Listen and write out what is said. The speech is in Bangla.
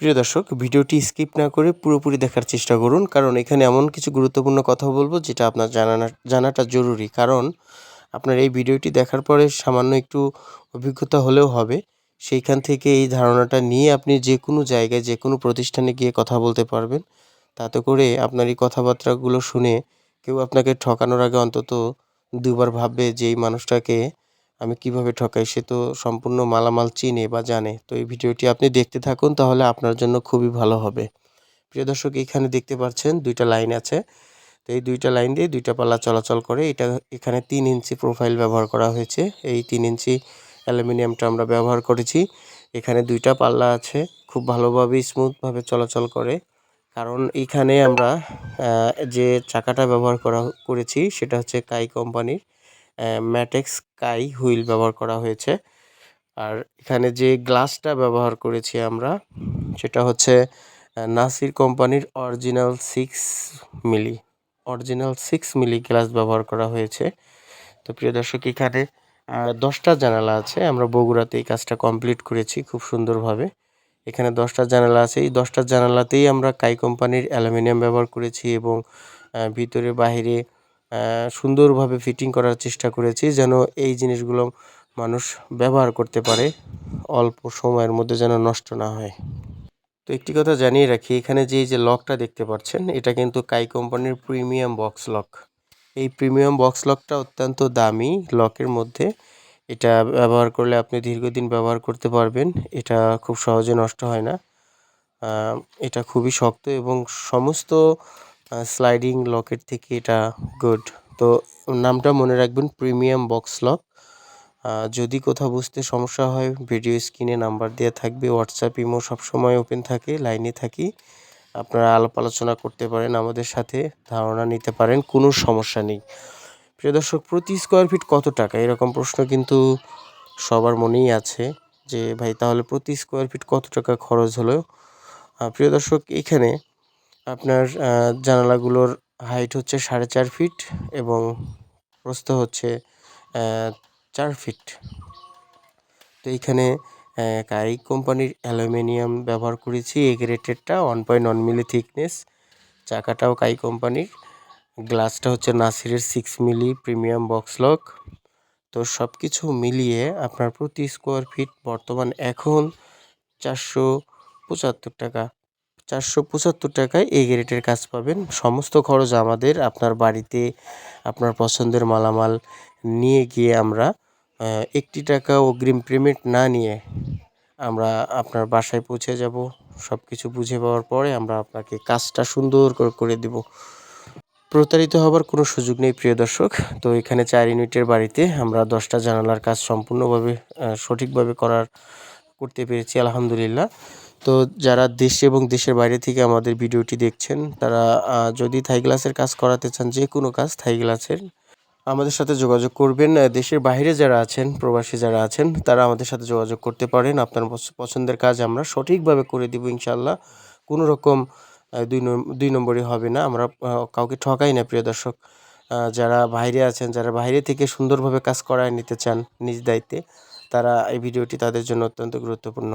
প্রিয় দর্শক, ভিডিওটি স্কিপ না করে পুরোপুরি দেখার চেষ্টা করুন, কারণ এখানে এমন কিছু গুরুত্বপূর্ণ কথা বলব যেটা আপনার জানানা, জানাটা জরুরি। কারণ আপনার এই ভিডিওটি দেখার পরে সামান্য একটু অভিজ্ঞতা হলেও হবে। সেইখান থেকে এই ধারণাটা নিয়ে আপনি যে কোনো জায়গায় যে কোনো প্রতিষ্ঠানে গিয়ে কথা বলতে পারবেন। তাতে করে আপনার এই কথাবার্তাগুলো শুনে কেউ আপনাকে ঠকানোর আগে অন্তত দুবার ভাববে যে এই মানুষটাকে আমি কীভাবে ঠকাই সে তো সম্পূর্ণ মালামাল চিনে বা জানে। তো এই ভিডিওটি আপনি দেখতে থাকুন, তাহলে আপনার জন্য খুবই ভালো হবে। প্রিয় দর্শক, এখানে দেখতে পাচ্ছেন দুইটা লাইন আছে। তো এই দুইটা লাইন দিয়ে দুইটা পাল্লা চলাচল করে, এটা এখানে তিন ইঞ্চি প্রোফাইল ব্যবহার করা হয়েছে। এই তিন ইঞ্চি অ্যালুমিনিয়ামটা আমরা ব্যবহার করেছি। এখানে দুইটা পাল্লা আছে, খুব ভালোভাবে স্মুথভাবে চলাচল করে। কারণ এখানে আমরা যে চাকাটা ব্যবহার করা, করেছি, সেটা হচ্ছে কাই কোম্পানির। ম্যাটেক্স কাই হুইল ব্যবহার করা হয়েছে। আর এখানে যে গ্লাসটা ব্যবহার করেছি আমরা, সেটা হচ্ছে নাসির কোম্পানির original six milli, original six milli glass ব্যবহার করা হয়েছে। তো প্রিয় দর্শক, এখানে দশটা জানালা আছে। আমরা বগুড়াতে এই কাজটা কমপ্লিট করেছি খুব সুন্দরভাবে। এখানে দশটা জানালা আছে। এই দশটা জানালাতেই আমরা কাই কোম্পানির অ্যালুমিনিয়াম ব্যবহার করেছি এবং ভিতরে বাহিরে সুন্দরভাবে ফিটিং করার চেষ্টা করেছি যেন এই জিনিসগুলো মানুষ ব্যবহার করতে পারে, অল্প সময়ের মধ্যে যেন নষ্ট না হয়। তো একটি কথা জানিয়ে রাখি, এখানে যে যে লকটা দেখতে পাচ্ছেন, এটা কিন্তু কাই কোম্পানির প্রিমিয়াম বক্স লক এই প্রিমিয়াম বক্স লকটা অত্যন্ত দামি লকের মধ্যে। এটা ব্যবহার করলে আপনি দীর্ঘদিন ব্যবহার করতে পারবেন, এটা খুব সহজে নষ্ট হয় না। এটা খুবই শক্ত এবং সমস্ত স্লাইডিং লকের থেকে এটা গুড তো নামটা মনে রাখবেন প্রিমিয়াম বক্স লক যদি কোথাও বুঝতে সমস্যা হয় ভিডিও স্ক্রিনে নাম্বার দেওয়া থাকবে হোয়াটসঅ্যাপ ইমো সবসময় ওপেন থাকে লাইনে থাকি। আপনারা আলাপ আলোচনা করতে পারেন আমাদের সাথে, ধারণা নিতে পারেন, কোনো সমস্যা নেই। প্রিয় দর্শক, প্রতি স্কোয়ার ফিট কত টাকা? এরকম প্রশ্ন কিন্তু সবার মনেই আছে যে, ভাই, তাহলে প্রতি স্কোয়ার ফিট কত টাকা খরচ হলো? প্রিয় দর্শক, এখানে আপনার জানালাগুলোর হাইট হচ্ছে সাড়ে চার ফিট এবং প্রস্থ হচ্ছে চার ফিট তো এইখানে কাই কোম্পানির অ্যালুমিনিয়াম ব্যবহার করেছি। এ গ্রেটেডটা one point one milli thickness চাকাটাও কাই কোম্পানির। গ্লাসটা হচ্ছে নাসিরের six milli premium box lock তো সব কিছু মিলিয়ে আপনার প্রতি স্কোয়ার ফিট বর্তমান এখন চারশো পঁচাত্তর টাকা। চারশো পঁচাত্তর টাকায় এই গ্রেটের কাজ পাবেন। সমস্ত খরচ আমাদের আপনার বাড়িতে, আপনার পছন্দের মালামাল নিয়ে গিয়ে আমরা একটি টাকা অগ্রিম পেমেন্ট না নিয়ে আমরা আপনার বাসায় পৌঁছে যাব। সব কিছু বুঝে পাওয়ার পরে আমরা আপনাকে কাজটা সুন্দর করে করে দেব। প্রতারিত হবার কোনো সুযোগ নেই, প্রিয় দর্শক। তো এখানে চার ইউনিটের বাড়িতে আমরা দশটা জানালার কাজ সম্পূর্ণভাবে সঠিকভাবে করার করতে পেরেছি, আলহামদুলিল্লাহ। তো যারা দেশে এবং দেশের বাইরে থেকে আমাদের ভিডিওটি দেখছেন, তারা যদি থাই গ্লাসের কাজ করাতে চান, যে কোনো কাজ থাই গ্লাসের, আমাদের সাথে যোগাযোগ করবেন। দেশের বাইরে যারা আছেন, প্রবাসী যারা আছেন, তারা আমাদের সাথে যোগাযোগ করতে পারেন। আপনার পছন্দের কাজ আমরা সঠিকভাবে করে দিব ইনশাল্লাহ কোনো রকম দুই দুই নম্বরই হবে না। আমরা কাউকে ঠকাই না, প্রিয় দর্শক। যারা বাইরে আছেন, যারা বাইরে থেকে সুন্দরভাবে কাজ করায় নিতে চান নিজ দায়িত্বে, তারা এই ভিডিওটি তাদের জন্য অত্যন্ত গুরুত্বপূর্ণ।